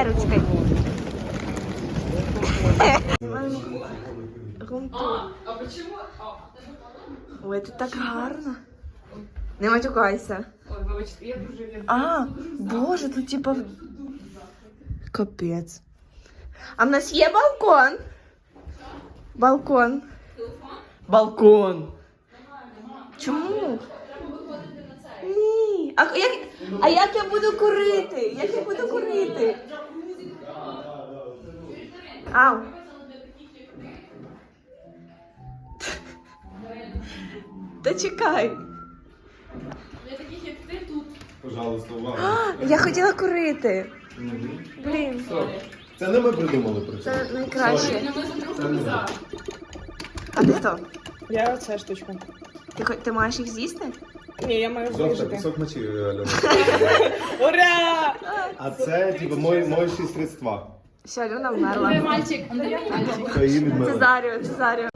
Давай ручкой. Ой, тут так гарно. Не матюкайся. Ой, вибачте, я дуже люблю. А, боже, тут типа. Капець. А в нас є балкон? Балкон. Балкон. Чому? Ні. А як, а як я буду курити? Як я буду курити? Ау. Та чекай. Для таких, як ти тут. Пожалуйста, увага. А, я хотіла курити. Блін, Це не ми придумали про це. це найкраще. А ти хто? Я оця штучка. Ти, хо- ти маєш їх з'їсти? Ні, я маю Жовта, вижити. пісок мочі, Альона. Ура! А це, типу, мої, моющі средства. Все, Альона вмерла. Мальчик. Це її від мене. Цезаріо, Цезаріо.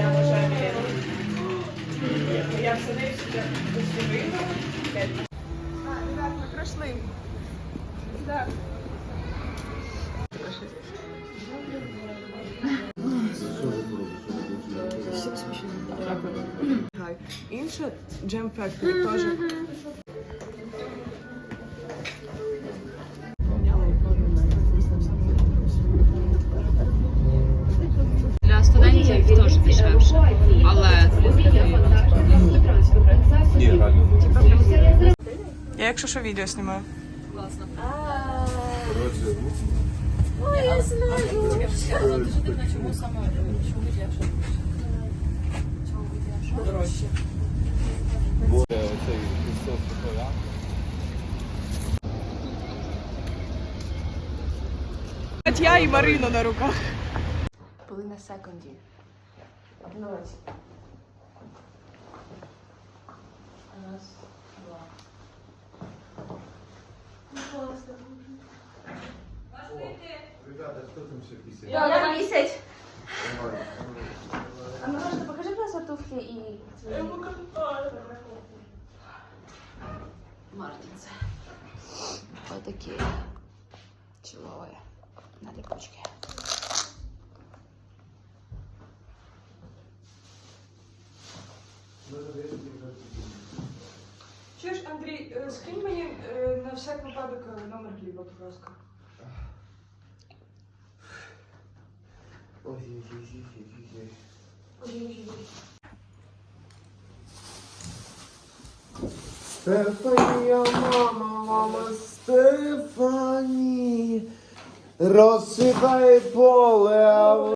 Я вважаю, я все ребят, ми пройшли. Так. Інше Jam Factory теж. Дешевше, але Ні, реально. ну, Я якщо що відео знімаю. коротше, ну, чому саме чому оцей. Я і Марина на руках. Були на секунді. Обнулась. Раз, два. Ребята, хто там ще після? Я місяць. А ну можна покажи, будь ласка, туфлі і... Мартинсы. Вот такие Чуєш, Андрій, е, скинь мені е, на всяк випадок е, номер хліба, будь ласка. Стефанія, мама, мама, Стефані, розсипай поле.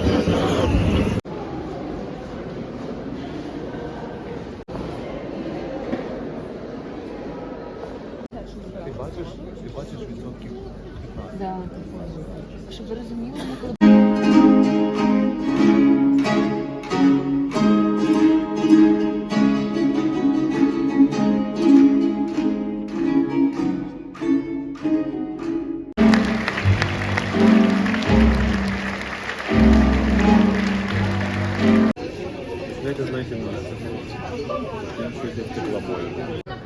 А Ти бачиш, ти бачиш відсотків 15. Щоб ви розуміли, ми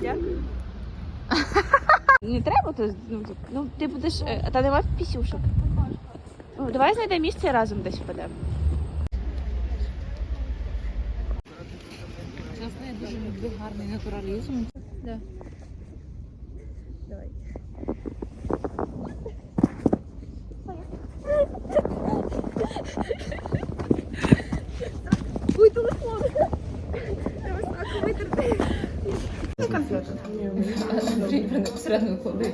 дякую. Не треба то, ну, тип- ну ти будеш. е, Та нема пісюшок. Ну, давай знайдемо місце і разом десь впадемо. Зараз не дуже люблю гарний натуралізм. Да. Давай. Ой, телефон. Треба саку витерти. Це конфети. Всередину клади.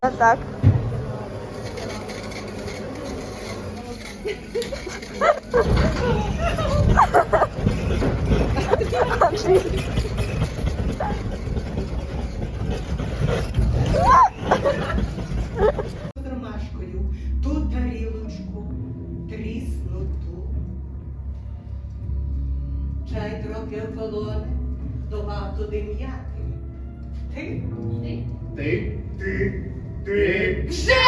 А так. ромашкою, Ти? Ти? Ти?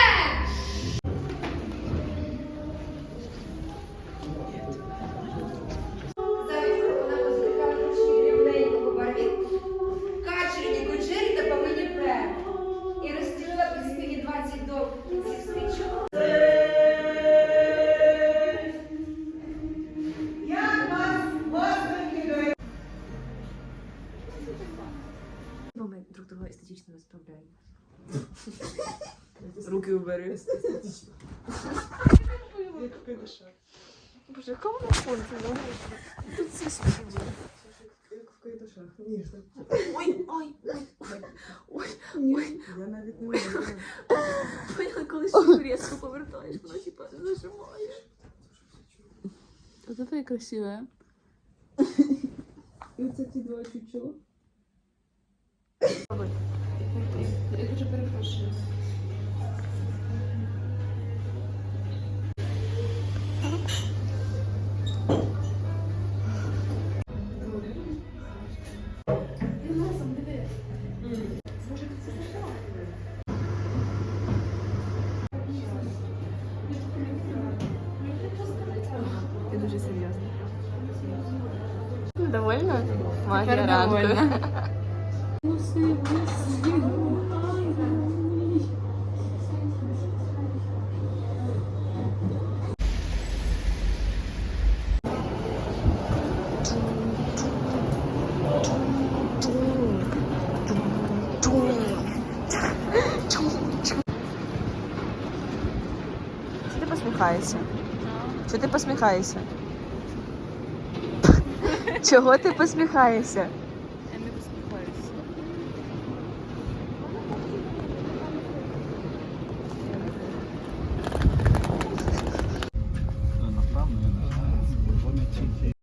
Руки убери. Боже, кому на фон це Тут всі спіді. Ой, ой, ой, ой, ой. Я навіть не можу. Поняла, коли ще різко повертаєш, вона типа зажимаєш. Вот это и красивое. І це ті два чучела. Я дуже перепрошую. Магія ранку. Чого ти посміхаєшся? Чого ти посміхаєшся? Чого ти посміхаєшся?